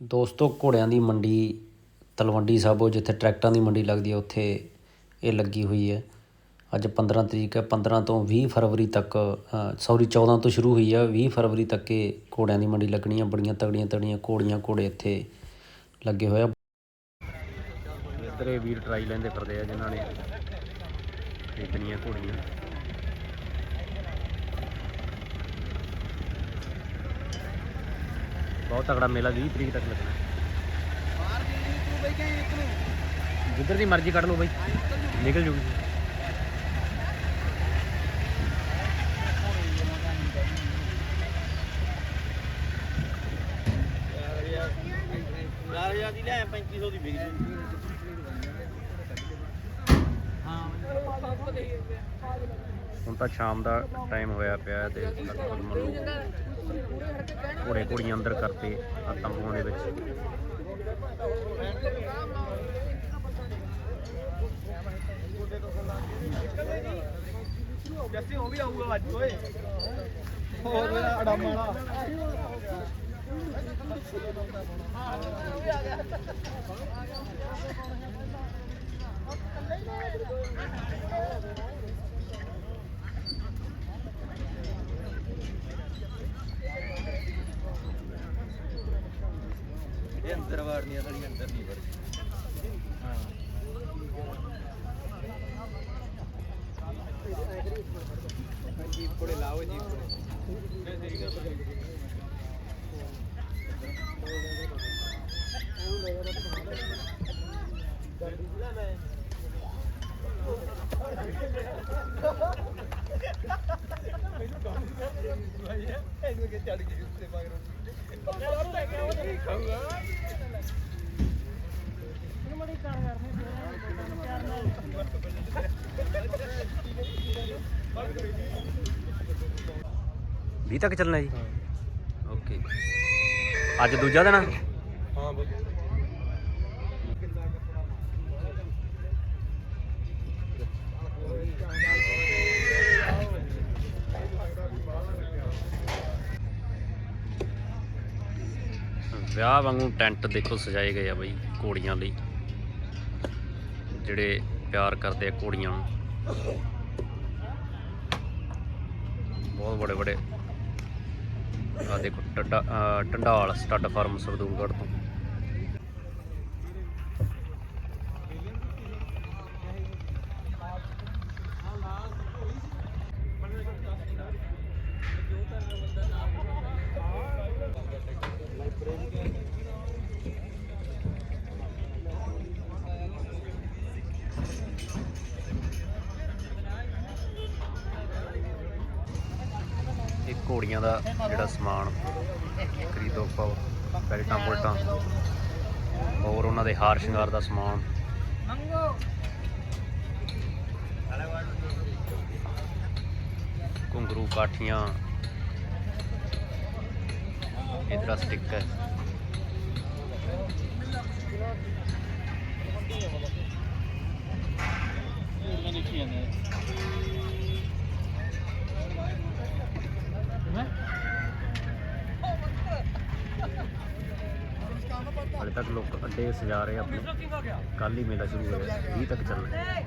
ਦੋਸਤੋ, ਘੋੜਿਆਂ ਦੀ ਮੰਡੀ, ਤਲਵੰਡੀ ਸਾਬੋ ਜਿੱਥੇ ਟਰੈਕਟਰਾਂ ਦੀ ਮੰਡੀ ਲੱਗਦੀ ਹੈ, ਉੱਥੇ ਇਹ ਲੱਗੀ ਹੋਈ ਹੈ। ਅੱਜ 15 ਤਰੀਕ ਹੈ 15 ਤੋਂ ਵੀਹ ਫਰਵਰੀ ਤੱਕ ਸੌਰੀ 14 ਤੋਂ ਸ਼ੁਰੂ ਹੋਈ ਹੈ, ਵੀਹ ਫਰਵਰੀ ਤੱਕ ਇਹ ਘੋੜਿਆਂ ਦੀ ਮੰਡੀ ਲੱਗਣੀ ਹੈ। ਬੜੀਆਂ ਤਗੜੀਆਂ ਤਗੜੀਆਂ ਘੋੜੀਆਂ, ਘੋੜੇ ਇੱਥੇ ਲੱਗੇ ਹੋਏ ਆ। ਇੱਧਰ ਇਹ ਵੀਰ ਟਰਾਈ ਲੈਂਦੇ ਫਿਰਦੇ ਆ, ਜਿਨ੍ਹਾਂ ਨੇ ਖਰੀਦਣੀਆਂ ਘੋੜੀਆਂ। ਬਹੁਤ ਤਗੜਾ ਮੇਲਾ 20 ਤਰੀਕ ਤੱਕ ਲੱਗਣਾ। ਜਿੱਧਰ ਦੀ ਮਰਜ਼ੀ ਕੱਢ ਲਓ ਬਾਈ। ਨਿਕਲ ਜੂਗੀ। ਯਾਰ ਹਜ਼ਾਰ ਦੀ ਲੈ 3500 ਦੀ ਵਿਕ ਜੂ। ਹੁਣ ਤਾਂ ਸ਼ਾਮ ਦਾ ਟਾਈਮ ਹੋਇਆ ਪਿਆ ਤੇ ਲਗਭਗ ਮੰਨ ਲਓ ਘੋੜੇ ਘੋੜੀਆਂ ਅੰਦਰ ਕਰਤੇ ਆ ਤੰਬੂਆਂ ਦੇ ਵਿੱਚ। ਜੱਸੇ, ਉਹ ਵੀ ਆਊਗਾ ਅੱਜ, ਓਏ। ਹੋਰ ਮੇਰਾ ਅੜਮ ਵਾਲਾ। ਇਹ ਅੰਦਰ ਵਾਰਨੀ ਆ ਸਾਡੀ ਅੰਦਰ ਨਹੀਂ ਵੜੀ ਹਾਂ। ਜੀ ਕੋਲੇ ਲਾਓ ਜੀ ਮੈਨੂੰ ਗਾਉਂਦਾ ਇਹ ਨੂੰ ਕਿ ਚੜ ਗਈ ਉੱਤੇ ਮਗਰੋਂ 20 ਤੱਕ ਚੱਲਣਾ ਜੀ। ਓਕੇ। ਅੱਜ ਦੂਜਾ ਦਿਨ ਆ? ਹਾਂ ਬਈ। ਵਿਆਹ ਵਾਂਗੂ ਟੈਂਟ ਦੇਖੋ ਸਜਾਏ ਗਏ ਆ ਬਈ ਘੋੜੀਆਂ ਲਈ। ਜਿਹੜੇ ਪਿਆਰ ਕਰਦੇ ਆ ਘੋੜੀਆਂ ਨੂੰ। ਬਹੁਤ ਬੜੇ ਬੜੇ ਆ ਦੇਖੋ, ਟੱਡਾ ਟੰਡਾਲ, ਸਟੱਡ ਫਾਰਮ ਸਰਦੂਲਗੜ੍ਹ ਤੋਂ। ਘੋੜੀਆਂ ਦਾ ਜਿਹੜਾ ਸਮਾਨ ਖਰੀਦੋ ਪਾਓ ਬੈਲਟਾਂ ਬੁਲਟਾਂ, ਹੋਰ ਉਹਨਾਂ ਦੇ ਹਾਰ ਸ਼ਿੰਗਾਰ ਦਾ ਸਮਾਨ। ਘੁੰਗਰੂ, ਕਾਠੀਆਂ ਇਧਰ ਸਟicker ਘੰਟੇ ਤੱਕ ਲੋਕ ਅੱਡੇ ਸਜਾ ਰਹੇ ਆਪਣੇ। ਕੱਲ ਹੀ ਮੇਲਾ ਸ਼ੁਰੂ ਹੋਇਆ 20 ਤੱਕ ਚੱਲ ਹੈ